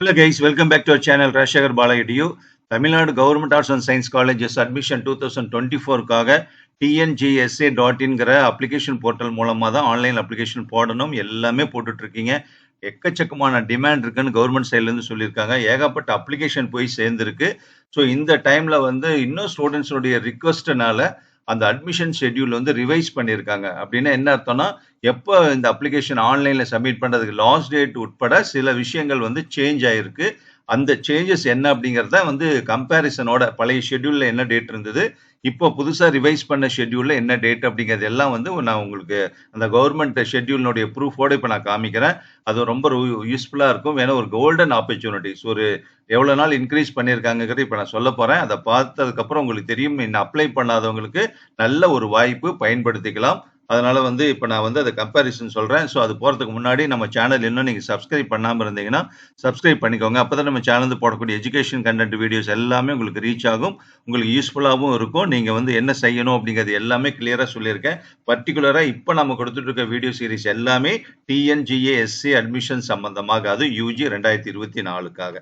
Hello guys welcome back to our channel Rajasekhar Balayidiyu. Tamil Nadu government arts and science colleges admission two thousand twenty ஃபோருக்காக TNGSA dot இன்கிற application portal மூலமாக தான் online application போடணும். எல்லாமே போட்டுட்ருக்கீங்க. எக்கச்சக்கமான demand இருக்குன்னு government சைட்லேருந்து சொல்லியிருக்காங்க. ஏகப்பட்ட அப்ளிகேஷன் போய் சேர்ந்துருக்கு. ஸோ இந்த டைமில் வந்து இன்னும் ஸ்டூடெண்ட்ஸுடைய ரிக்வஸ்ட்னால அந்த அட்மிஷன் ஷெட்யூல் வந்து ரிவைஸ் பண்ணியிருக்காங்க. அப்படின்னா என்ன அர்த்தம்னா எப்போ இந்த அப்ளிகேஷன் ஆன்லைனில் சப்மிட் பண்ணுறதுக்கு லாஸ்ட் டேட் உட்பட சில விஷயங்கள் வந்து சேஞ்ச் ஆகிருக்கு அந்த சேஞ்சஸ் என்ன அப்படிங்கிறத வந்து கம்பேரிசனோட பழைய ஷெட்யூலில் என்ன டேட் இருந்தது இப்போ புதுசாக ரிவைஸ் பண்ண ஷெட்யூலில் என்ன டேட் அப்படிங்கிறது எல்லாம் வந்து நான் உங்களுக்கு அந்த கவர்மெண்ட் ஷெட்யூலினுடைய ப்ரூஃபோட இப்போ நான் காமிக்கிறேன். அது ரொம்ப யூஸ்ஃபுல்லாக இருக்கும். ஏன்னா ஒரு கோல்டன் ஆப்பர்ச்சுனிட்டிஸ் ஒரு எவ்வளோ நாள் இன்க்ரீஸ் பண்ணியிருக்காங்கிறது இப்போ நான் சொல்ல போகிறேன் அதை பார்த்ததுக்கப்புறம் உங்களுக்கு தெரியும். இன்னும் அப்ளை பண்ணாதவங்களுக்கு நல்ல ஒரு வாய்ப்பு பயன்படுத்திக்கலாம். அதனால வந்து இப்போ நான் வந்து அதை கம்பேரிசன் சொல்கிறேன் ஸோ அது போகிறதுக்கு முன்னாடி நம்ம சேனல் இன்னும் நீங்கள் சப்ஸ்கிரைப் பண்ணாமல் இருந்தீங்கன்னா சப்ஸ்கிரைப் பண்ணிக்கோங்க. அப்போ தான் நம்ம சேனல் போடக்கூடிய எஜுகேஷன் கண்டென்ட் வீடியோஸ் எல்லாமே உங்களுக்கு ரீச் ஆகும். உங்களுக்கு யூஸ்ஃபுல்லாகவும் இருக்கும். நீங்கள் வந்து என்ன செய்யணும் அப்படிங்கிறது எல்லாமே கிளியராக சொல்லியிருக்கேன். பர்டிகுலராக இப்போ நம்ம கொடுத்துட்டு இருக்க வீடியோ சீரிஸ் எல்லாமே டிஎன்ஜிஏஎஸ்சி அட்மிஷன் சம்பந்தமாக அது யூஜி ரெண்டாயிரத்தி இருபத்தி நாலுக்காக.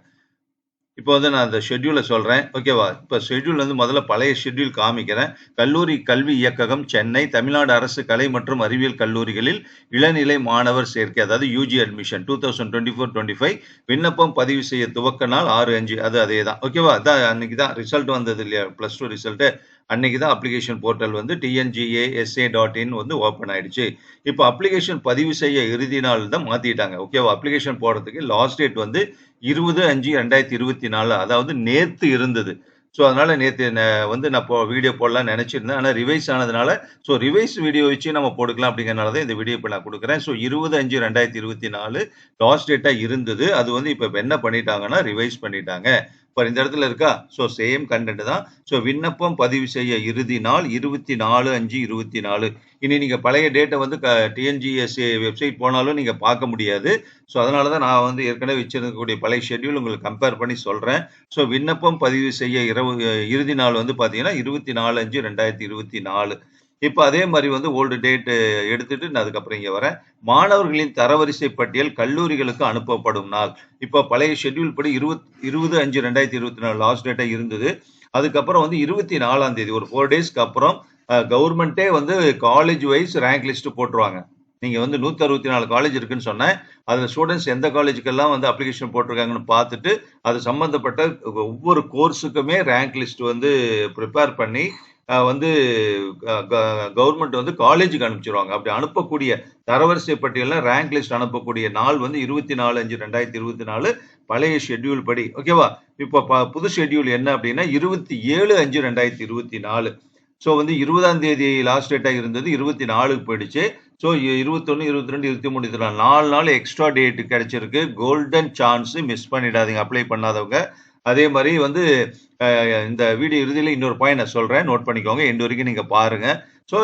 இப்போ வந்து நான் அந்த ஷெட்யூலை சொல்கிறேன் ஓகேவா இப்போ ஷெட்யூல் வந்து முதல்ல பழைய ஷெட்யூல் காமிக்கிறேன். கல்லூரி கல்வி இயக்ககம் சென்னை தமிழ்நாடு அரசு கலை மற்றும் அறிவியல் கல்லூரிகளில் இளநிலை மாணவர் சேர்க்கை அதாவது UG admission two thousand twenty four twenty five விண்ணப்பம் பதிவு செய்ய துவக்க நாள் ஆறு அஞ்சு அது அதே தான். ஓகேவா அதான் அன்னைக்கு தான் ரிசல்ட் வந்தது இல்லையா? ப்ளஸ் டூ ரிசல்ட்டு அன்னைக்கு தான் அப்ளிகேஷன் போர்ட்டல் வந்து டிஎன்ஜிஏ எஸ்ஏ டாட் இன் வந்து ஓப்பன் ஆயிடுச்சு. இப்போ அப்ளிகேஷன் பதிவு செய்ய இறுதி நாள் தான் மாற்றிட்டாங்க ஓகேவா அப்ளிகேஷன் போடுறதுக்கு லாஸ்ட் டேட் வந்து இருபது அஞ்சு ரெண்டாயிரத்தி இருபத்தி நாலு அதாவது நேத்து இருந்தது. ஸோ அதனால நேற்று வந்து நான் இப்போ வீடியோ போடலாம்னு நினச்சிருந்தேன். ஆனால் ரிவைஸ் ஆனதுனால ஸோ ரிவைஸ் வீடியோ வச்சு நம்ம போட்டுக்கலாம் அப்படிங்கிறனால தான் இந்த வீடியோ இப்போ நான் கொடுக்குறேன். ஸோ இருபது அஞ்சு ரெண்டாயிரத்தி இருபத்தி நாலு லாஸ்ட் டேட்டாக இருந்தது. அது வந்து இப்போ என்ன பண்ணிட்டாங்கன்னா ரிவைஸ் பண்ணிட்டாங்க. பார் இந்த இடத்துல இருக்கா? ஸோ சேம் கண்டென்ட் தான். ஸோ விண்ணப்பம் பதிவு செய்ய இறுதி நாள் இருபத்தி நாலு அஞ்சு இருபத்தி நாலு. இனி நீங்கள் பழைய டேட்டை வந்து க டிஎன்ஜிஎஸ்ஏ வெப்சைட் போனாலும் நீங்கள் பார்க்க முடியாது. ஸோ அதனால தான் நான் வந்து ஏற்கனவே வச்சிருக்கக்கூடிய பழைய ஷெட்யூல் உங்களுக்கு கம்பேர் பண்ணி சொல்கிறேன் ஸோ விண்ணப்பம் பதிவு செய்ய இரவு இறுதி நாள் வந்து பார்த்தீங்கன்னா இருபத்தி நாலு அஞ்சு ரெண்டாயிரத்தி இருபத்தி நாலு. இப்போ அதே மாதிரி வந்து ஓல்டு டேட் எடுத்துட்டு நான் அதுக்கப்புறம் இங்கே வரேன். மாணவர்களின் தரவரிசை பட்டியல் கல்லூரிகளுக்கு அனுப்பப்படும் நாள். இப்போ பழைய ஷெட்யூல் படி இருபத் இருபது அஞ்சு ரெண்டாயிரத்தி இருபத்தி நாலு லாஸ்ட் டேட்டாக இருந்தது. அதுக்கப்புறம் வந்து இருபத்தி நாலாம் தேதி ஒரு ஃபோர் டேஸ்க்கு அப்புறம் கவர்மெண்ட்டே வந்து காலேஜ் வைஸ் ரேங்க் லிஸ்ட் போட்டுருவாங்க. நீங்கள் வந்து நூற்றி அறுபத்தி நாலு காலேஜ் இருக்குன்னு சொன்னேன். அதில் ஸ்டூடெண்ட்ஸ் எந்த காலேஜுக்கெல்லாம் வந்து அப்ளிகேஷன் போட்டிருக்காங்கன்னு பார்த்துட்டு அது சம்மந்தப்பட்ட ஒவ்வொரு கோர்ஸுக்குமே ரேங்க் லிஸ்ட் வந்து ப்ரிப்பேர் பண்ணி வந்து கவர்மெண்ட் வந்து காலேஜுக்கு அனுப்பிச்சிருவாங்க. அப்படி அனுப்பக்கூடிய தரவரிசை பட்டியலில் ரேங்க் லிஸ்ட் அனுப்பக்கூடிய நாள் வந்து இருபத்தி நாலு அஞ்சு ரெண்டாயிரத்தி இருபத்தி நாலு பழைய ஷெட்யூல் படி. ஓகேவா இப்போ புது ஷெட்யூல் என்ன அப்படின்னா இருபத்தி ஏழு அஞ்சு ரெண்டாயிரத்தி இருபத்தி நாலு ஸோ வந்து இருபதாம் தேதி லாஸ்ட் டேட்டாக இருந்தது இருபத்தி நாலுக்கு போயிடுச்சு. ஸோ இருபத்தொன்று இருபத்தி ரெண்டு இருபத்தி மூணு இருபத்தி நாலு நாலு நாள் எக்ஸ்ட்ரா டேட் கிடைச்சிருக்கு. கோல்டன் சான்ஸ் மிஸ் பண்ணிடாதீங்க. அப்ளை பண்ணாதவங்க. அதே மாதிரி வந்து இந்த வீடியோ இறுதியில் இன்னொரு பாயிண்ட் நான் சொல்கிறேன் நோட் பண்ணிக்கோங்க. எண்டு வரைக்கும் நீங்கள் பாருங்கள் ஸோ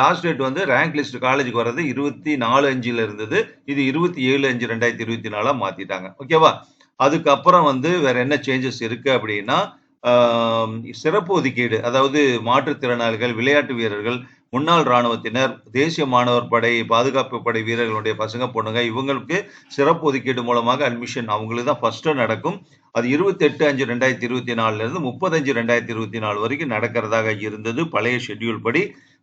லாஸ்ட் டேட் வந்து ரேங்க் லிஸ்ட் காலேஜுக்கு வர்றது இருபத்தி நாலு அஞ்சில் இருந்தது. இது இருபத்தி ஏழு அஞ்சு ரெண்டாயிரத்தி இருபத்தி நாலாக மாற்றிட்டாங்க ஓகேவா அதுக்கப்புறம் வந்து வேற என்ன சேஞ்சஸ் இருக்குது அப்படின்னா சிறப்பு ஒதுக்கீடு அதாவது மாற்றுத்திறனாளிகள் விளையாட்டு வீரர்கள் முன்னாள் இராணுவத்தினர் தேசிய மாணவர் படை பாதுகாப்பு படை வீரர்களுடைய பசங்க பொண்ணுங்க இவங்களுக்கு சிறப்பு ஒதுக்கீடு மூலமாக அட்மிஷன் அவங்களுக்கு தான் ஃபர்ஸ்ட்டு நடக்கும். அது இருபத்தெட்டு அஞ்சு ரெண்டாயிரத்தி இருபத்தி நாலுலேருந்து முப்பத்தஞ்சு ரெண்டாயிரத்தி இருபத்தி நாலு வரைக்கும் நடக்கிறதாக இருந்தது. பழைய ஷெட்யூல் படி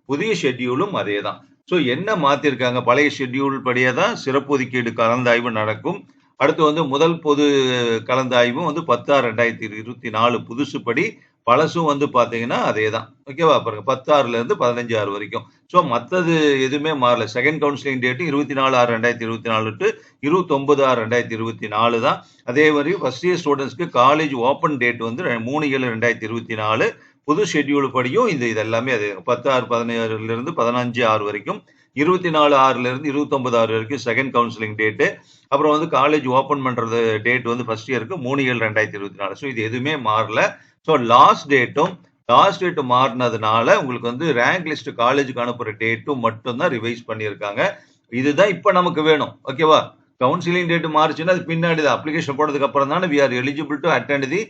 புதிய ஷெட்யூலும் அதே தான் ஸோ என்ன மாற்றிருக்காங்க பழைய ஷெட்யூல் படியே தான் சிறப்பு ஒதுக்கீடு கலந்தாய்வு நடக்கும். அடுத்து வந்து முதல் பொது கலந்தாய்வும் வந்து பத்தாறு ரெண்டாயிரத்தி இருபத்தி நாலு புதுசுப்படி பழசும் வந்து பார்த்தீங்கன்னா அதே தான் ஓகேவா பாருங்க. பத்தாறுல இருந்து பதினஞ்சு ஆறு வரைக்கும். ஸோ மற்றது எதுவுமே மாறல. செகண்ட் கவுன்சிலிங் டேட்டு இருபத்தி நாலு ஆறு ரெண்டாயிரத்தி இருபத்தி நாலு டு இருபத்தொம்பது ஆறு ரெண்டாயிரத்தி இருபத்தி நாலு தான். அதே மாதிரி ஃபர்ஸ்ட் இயர் ஸ்டூடெண்ட்ஸ்க்கு காலேஜ் ஓப்பன் டேட் வந்து மூணு ஏழு ரெண்டாயிரத்தி இருபத்தி நாலு. புது ஷெட்யூல் படியும். இது இதெல்லாமே அது பத்து ஆறு பதினேழுல இருந்து பதினஞ்சு ஆறு வரைக்கும். இருபத்தி நாலு ஆறுல இருந்து இருபத்தொன்பது ஆறு வரைக்கும் செகண்ட் கவுன்சிலிங் டேட்டு அப்புறம் வந்து காலேஜ் ஓப்பன் பண்றது டேட் வந்து ஃபர்ஸ்ட் இயருக்கு மூணு ஏழு ரெண்டாயிரத்தி இருபத்தி நாலு ஸோ இது எதுவுமே மாறல. ஸோ லாஸ்ட் டேட்டும் லாஸ்ட் டேட் மாறினதுனால உங்களுக்கு வந்து ரேங்க் லிஸ்ட் காலேஜுக்கு அனுப்புற டேட்டும் மட்டும்தான் ரிவைஸ் பண்ணியிருக்காங்க. இதுதான் இப்போ நமக்கு வேணும். ஓகேவா கவுன்சிலிங் டேட் மாறுச்சுன்னா அது பின்னாடி தான் அப்ளிகேஷன் போடுறதுக்கு அப்புறம் தானே we are eligible to attend the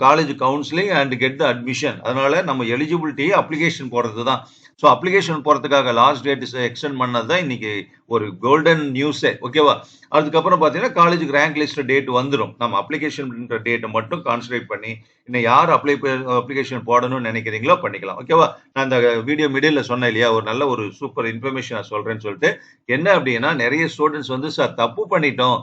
college counselling and get the admission அதனால நம்ம எலிஜிபிலிட்டியை அப்ளிகேஷன் போடுறது தான் ஸோ அப்ளிகேஷன் போகிறதுக்காக லாஸ்ட் டேட் எக்ஸ்டெண்ட் பண்ணது தான் இன்னைக்கு ஒரு கோல்டன் நியூஸே ஓகேவா அதுக்கப்புறம் பார்த்தீங்கன்னா காலேஜுக்கு ரேங்க் லிஸ்ட் டேட் வந்துடும் நம்ம அப்ளிகேஷன் டேட்டை மட்டும் கான்சன்ட்ரேட் பண்ணி இன்னும் யார் அப்ளை அப்ளிகேஷன் போடணும்னு நினைக்கிறீங்களோ பண்ணிக்கலாம் ஓகேவா நான் இந்த வீடியோ மிடில் சொன்னேன் இல்லையா ஒரு நல்ல ஒரு சூப்பர் இன்ஃபர்மேஷன் நான் சொல்கிறேன்னு சொல்லிட்டு என்ன அப்படின்னா நிறைய ஸ்டூடெண்ட்ஸ் வந்து சார் தப்பு பண்ணிட்டோம்.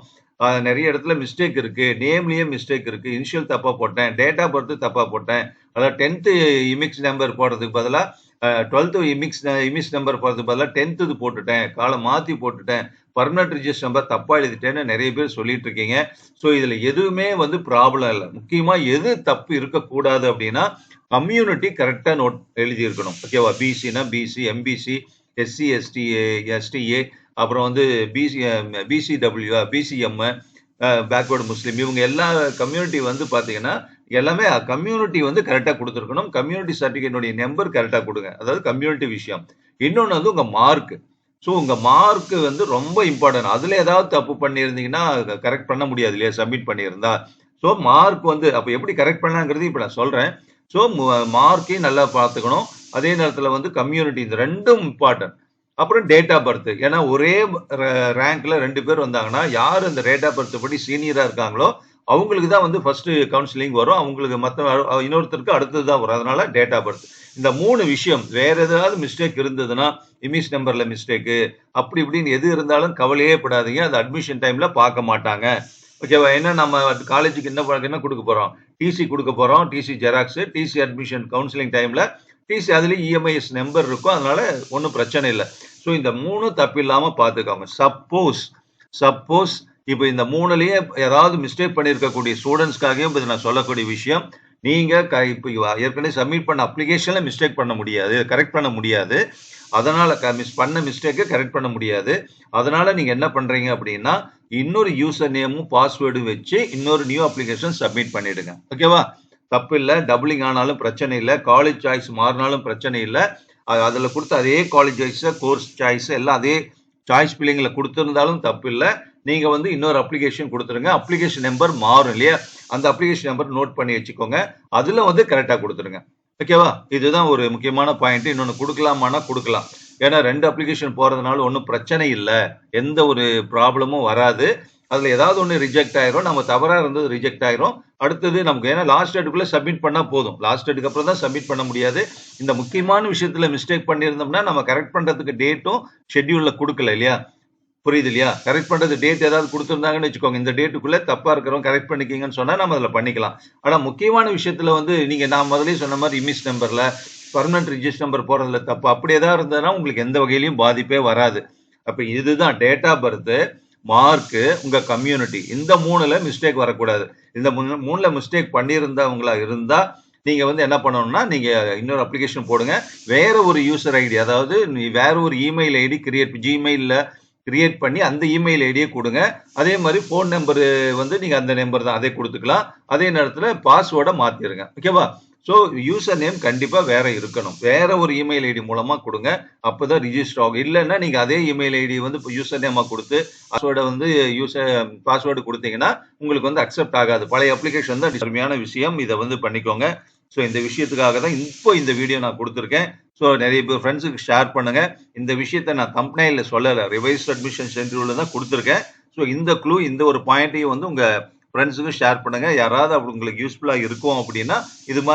நிறைய இடத்துல மிஸ்டேக் இருக்கு. நேம்லயே மிஸ்டேக் இருக்கு. இனிஷியல் தப்பா போட்டேன். டேட் ஆஃப் பர்த் தப்பா போட்டேன். அதாவது டென்த்து இமிக்ஸ் நம்பர் போடுறதுக்கு பதிலாக டுவெல்த்து இமிக்ஸ் இமிக்ஸ் நம்பர் போடுறதுக்கு பதிலாக டென்த்து போட்டுட்டேன். காலை மாற்றி போட்டுட்டேன். பர்மனன்ட் ரிஜிஸ்டர் நம்பர் தப்பாக எழுதிட்டேன்னு நிறைய பேர் சொல்லிட்டு இருக்கீங்க. ஸோ இதில் எதுவுமே வந்து ப்ராப்ளம் இல்லை. முக்கியமாக எது தப்பு இருக்கக்கூடாது அப்படின்னா கம்யூனிட்டி கரெக்டாக நோட் எழுதியிருக்கணும். ஓகேவா பிசினா BC MBC SC ST STA அப்புறம் வந்து BC BCW BCM backward muslim இவங்க எல்லா கம்யூனிட்டி வந்து பார்த்தீங்கன்னா எல்லாமே கம்யூனிட்டி வந்து கரெக்டாக கொடுத்துருக்கணும். கம்யூனிட்டி சர்டிஃபிகேட்டுடைய நம்பர் கரெக்டாக கொடுங்க. அதாவது கம்யூனிட்டி விஷயம். இன்னொன்று வந்து உங்கள் மார்க் ஸோ உங்கள் மார்க்கு வந்து ரொம்ப இம்பார்ட்டன்ட் அதில் ஏதாவது தப்பு பண்ணியிருந்தீங்கன்னா கரெக்ட் பண்ண முடியாது இல்லையா? சப்மிட் பண்ணியிருந்தா. ஸோ மார்க் வந்து அப்போ எப்படி கரெக்ட் பண்ணலாங்கிறது இப்போ நான் சொல்கிறேன் ஸோ மார்க்கையும் நல்லா பார்த்துக்கணும். அதே நேரத்தில் வந்து கம்யூனிட்டி இந்த ரெண்டும் இம்பார்ட்டன்ட் அப்புறம் டேட் ஆஃப் பர்த் ஏன்னா ஒரே ரேங்க்ல ரெண்டு பேர் வந்தாங்கன்னா யார் அந்த டேட் ஆஃப் பர்த் படி சீனியராக இருக்காங்களோ அவங்களுக்கு தான் வந்து ஃபர்ஸ்ட் கவுன்சிலிங் வரும். அவங்களுக்கு மற்ற இன்னொருத்தருக்கு அடுத்தது தான் வரும். அதனால டேட் ஆஃப் பர்த் இந்த மூணு விஷயம் வேற ஏதாவது மிஸ்டேக் இருந்ததுன்னா இமேஜ் நம்பர்ல மிஸ்டேக்கு அப்படி இப்படின்னு எது இருந்தாலும் கவலையே படாதீங்க. அது அட்மிஷன் டைம்ல பார்க்க மாட்டாங்க. ஓகேவா என்ன நம்ம காலேஜுக்கு என்ன என்ன கொடுக்க போறோம்? டிசி கொடுக்க போறோம். TC xerox TC admission counselling டைம்ல டிசி அதுலேயும் இஎம்ஐஎஸ் நம்பர் இருக்கும். அதனால ஒன்றும் பிரச்சனை இல்லை. ஸோ இந்த மூணு தப்பு இல்லாமல் பார்த்துக்கோங்க. சப்போஸ் சப்போஸ் இப்போ இந்த மூணுலயே ஏதாவது மிஸ்டேக் பண்ணியிருக்கக்கூடிய ஸ்டூடெண்ட்ஸ்க்காகவும் இப்போ நான் சொல்லக்கூடிய விஷயம். நீங்கள் க இப்போ ஏற்கனவே சப்மிட் பண்ண அப்ளிகேஷனில் மிஸ்டேக் பண்ண முடியாது கரெக்ட் பண்ண முடியாது. அதனால் க மிஸ் பண்ண மிஸ்டேக்கை கரெக்ட் பண்ண முடியாது. அதனால் நீங்கள் என்ன பண்ணுறீங்க அப்படின்னா இன்னொரு யூசர் நேமும் பாஸ்வேர்டும் வச்சு இன்னொரு நியூ அப்ளிகேஷன் சப்மிட் பண்ணிவிடுங்க ஓகேவா தப்பு இல்லை டபுளிங் ஆனாலும் பிரச்சனை இல்லை காலேஜ் சாய்ஸ் மாறினாலும் பிரச்சனை இல்லை. அதில் கொடுத்த அதே காலேஜ் சாய்ஸை கோர்ஸ் சாய்ஸ் எல்லாம் அதே சாய்ஸ் பிள்ளைங்களை கொடுத்துருந்தாலும் தப்பு இல்லை. நீங்கள் வந்து இன்னொரு அப்ளிகேஷன் கொடுத்துருங்க. அப்ளிகேஷன் நம்பர் மாறும் இல்லையா? அந்த அப்ளிகேஷன் நம்பர் நோட் பண்ணி வச்சுக்கோங்க. அதில் வந்து கரெக்டாக கொடுத்துருங்க. ஓகேவா இதுதான் ஒரு முக்கியமான பாயிண்ட் இன்னொன்று கொடுக்கலாமான்னா கொடுக்கலாம். ஏன்னா ரெண்டு அப்ளிகேஷன் போகிறதுனால ஒன்றும் பிரச்சனை இல்லை. எந்த ஒரு ப்ராப்ளமும் வராது. அதில் ஏதாவது ஒன்று ரிஜெக்ட் ஆயிரும். நம்ம தவறாக இருந்தது ரிஜெக்ட் ஆயிரும். அடுத்தது நமக்கு ஏன்னா லாஸ்ட் டேட்டுக்குள்ளே சப்மிட் பண்ணால் போதும். லாஸ்ட் டேட்டுக்கு அப்புறம் தான் சப்மிட் பண்ண முடியாது. இந்த முக்கியமான விஷயத்தில் மிஸ்டேக் பண்ணியிருந்தோம்னா நம்ம கரெக்ட் பண்ணுறதுக்கு டேட்டும் ஷெட்யூலில் கொடுக்கல இல்லையா? புரியுது இல்லையா? கரெக்ட் பண்ணுறது டேட் ஏதாவது கொடுத்துருந்தாங்கன்னு வச்சுக்கோங்க. இந்த டேட்டுக்குள்ளே தப்பாக இருக்கிறவங்க கரெக்ட் பண்ணிக்கிங்கன்னு சொன்னால் நம்ம அதில் பண்ணிக்கலாம். ஆனால் முக்கியமான விஷயத்தில் வந்து நீங்கள் நான் முதலே சொன்ன மாதிரி இமிஸ் நம்பரில் பர்மனன்ட் ரிஜிஸ்டர் நம்பர் போகிறதுல தப்பு. அப்படி ஏதாவது இருந்ததுன்னா உங்களுக்கு எந்த வகையிலையும் பாதிப்பே வராது. அப்போ இதுதான் டேட் ஆஃப் பர்த்து மார்க்கு உங்க கம்யூனிட்டி இந்த மூணுல மிஸ்டேக் வரக்கூடாது. இந்த மூணு- மூணுல மிஸ்டேக் பண்ணியிருந்தவங்களா இருந்தா நீங்க வந்து என்ன பண்ணணும்னா நீங்க இன்னொரு அப்ளிகேஷன் போடுங்க. வேற ஒரு யூசர் ஐடி அதாவது நீ வேற ஒரு இமெயில் ஐடி கிரியேட் ஜிமெயிலில் கிரியேட் பண்ணி அந்த இமெயில் ஐடியை கொடுங்க. அதே மாதிரி ஃபோன் நம்பர் வந்து நீங்கள் அந்த நம்பர் தான் அதே கொடுத்துக்கலாம். அதே நேரத்தில் பாஸ்வேர்டை மாற்றிடுங்க ஓகேவா ஸோ யூசர் நேம் கண்டிப்பாக வேற இருக்கணும். வேற ஒரு இமெயில் ஐடி மூலமாக கொடுங்க. அப்பதான் ரிஜிஸ்டர் ஆகும். இல்லைன்னா நீங்கள் அதே இமெயில் ஐடி வந்து யூசர் நேமாக கொடுத்து பாஸ்வேர்டை வந்து யூசர் பாஸ்வேர்டு கொடுத்தீங்கன்னா உங்களுக்கு வந்து அக்செப்ட் ஆகாது. பழைய அப்ளிகேஷன் தான் அருமையான விஷயம். இதை வந்து பண்ணிக்கோங்க. ஸோ இந்த விஷயத்துக்காக தான் இப்போ இந்த வீடியோ நான் கொடுத்துருக்கேன். ஸோ நிறைய பேர் ஃப்ரெண்ட்ஸுக்கு ஷேர் பண்ணுங்க. இந்த விஷயத்த நான் கம்பெனியில் சொல்லலை. ரிவைஸ் அட்மிஷன் சென்டரில் தான் கொடுத்துருக்கேன். ஸோ இந்த க்ளூ இந்த ஒரு பாயிண்ட்டையும் வந்து உங்கள் ஃப்ரெண்ட்ஸுக்கும் ஷேர் பண்ணுங்க. யாராவது அப்படி உங்களுக்கு யூஸ்ஃபுல்லாக இருக்கும் அப்படின்னா இது மாதிரி